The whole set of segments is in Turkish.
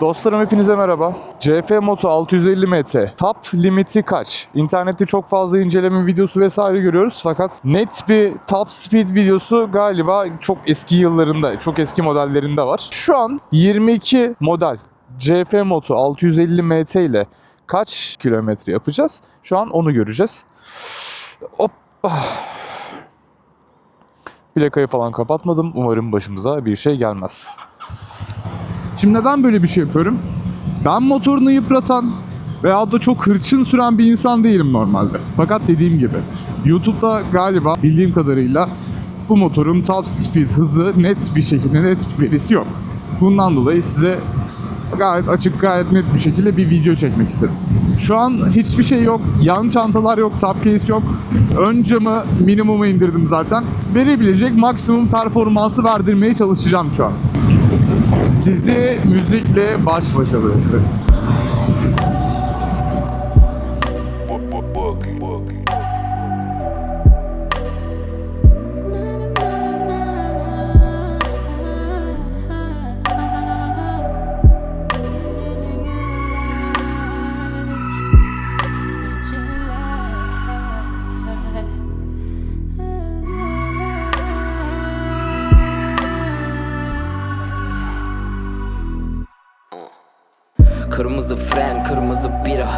Dostlarım hepinize merhaba. CF Moto 650 MT. Top limiti kaç? İnternette çok fazla inceleme videosu vesaire görüyoruz fakat net bir top speed videosu galiba çok eski yıllarında, çok eski modellerinde var. Şu an 22 model CF Moto 650 MT ile kaç kilometre yapacağız? Şu an onu göreceğiz. Hoppa. Plakayı falan kapatmadım. Umarım başımıza bir şey gelmez. Şimdi neden böyle bir şey yapıyorum? Ben motorunu yıpratan veya da çok hırçın süren bir insan değilim normalde. Fakat dediğim gibi YouTube'da galiba bildiğim kadarıyla bu motorun top speed hızı net bir şekilde net bir verisi yok. Bundan dolayı size gayet açık gayet net bir şekilde bir video çekmek istedim. Şu an hiçbir şey yok. Yan çantalar yok, top case yok. Ön camı minimuma indirdim zaten. Verebilecek maksimum performansı verdirmeye çalışacağım şu an. Sizi müzikle baş başa bırakıyorum. Kırmızı fren, kırmızı bira.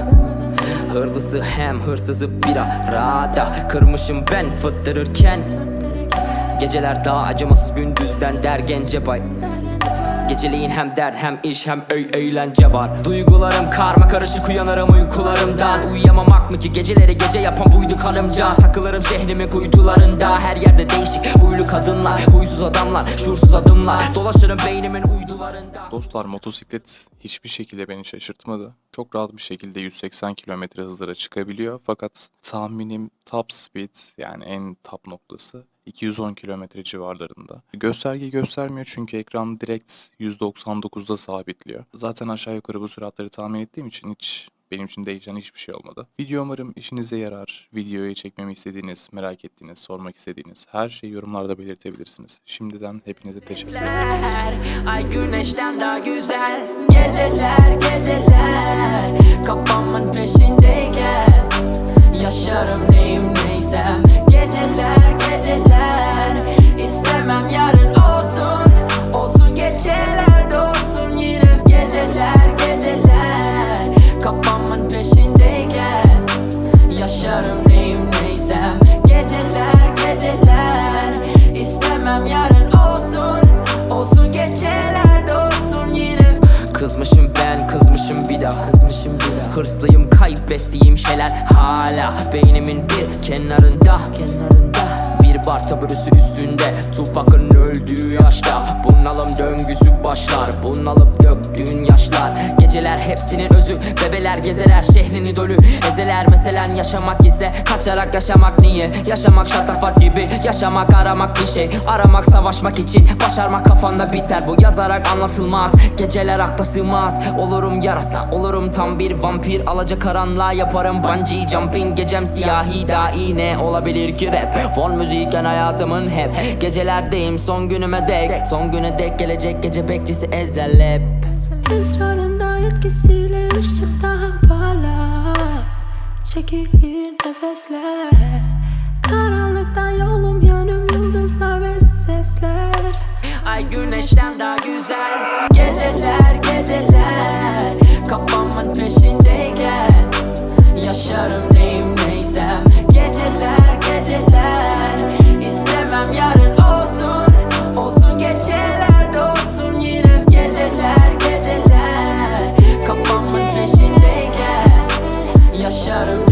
Hırlısı hem hırsızı bira. Rada kırmışım ben fıttırırken. Geceler daha acımasız gündüzden der gence bay Geceliğin hem dert hem iş hem öy eğlence var. Duygularım karma karışık uyanırım uykularımdan. Uyuyamamak mı ki? Geceleri gece yapan buydu karımca. Takılırım şehrimin kuytularında. Her yerde değişik huylu kadınlar Huysuz adamlar, şuursuz adımlar. Dolaşırım beynimin uydularında. Dostlar motosiklet hiçbir şekilde beni şaşırtmadı. Çok rahat bir şekilde 180 km hızlara çıkabiliyor. Fakat tahminim top speed yani en top noktası 210 km civarlarında. Gösterge göstermiyor çünkü ekran direkt 199'da sabitliyor. Zaten aşağı yukarı bu süratleri tahmin ettiğim için hiç benim için değişen hiçbir şey olmadı. Video umarım işinize yarar. Videoyu çekmemi istediğiniz, merak ettiğiniz, sormak istediğiniz her şeyi yorumlarda belirtebilirsiniz. Şimdiden hepinize teşekkür ederim. Ay güneşten daha güzel Geceler geceler Hırslıyım kaybettiğim şeyler hala Beynimin bir kenarında Kenarında bir bar taburesi üstünde. Tupac'ın öldüğü yaşta Bunalım döngüsü başlar. Bunalıp döktüğün yaşlar. Geceler hepsinin özü Bebeler gezeler şehrini dölü Ezeler meselen yaşamak ise Kaçarak yaşamak niye? Yaşamak şatafat gibi Yaşamak aramak bir şey. Aramak savaşmak için Başarmak kafanda biter. Bu yazarak anlatılmaz Geceler akla sığmaz. Olurum yarasa Olurum tam bir vampir. Alaca karanlığa yaparım bungee jumping. Gecem siyahi dahi ne olabilir ki rap? Fon Öğrenciyken hayatımın hep Gecelerdeyim son günüme dek Son güne dek gelecek gece bekçisi ezelep Esrarında etkisiyle ışık daha parlak. Çekilir nefesler. Karanlıktan yolum yanım yıldızlar ve sesler. Ay güneşten daha güzel. Geceler geceler. Kafamın peşindeyken Yaşarım neyim neysem. İstemem yarın olsun. Olsun geceler dolsun yine Geceler geceler. Kafamın peşindeyken Yaşarım.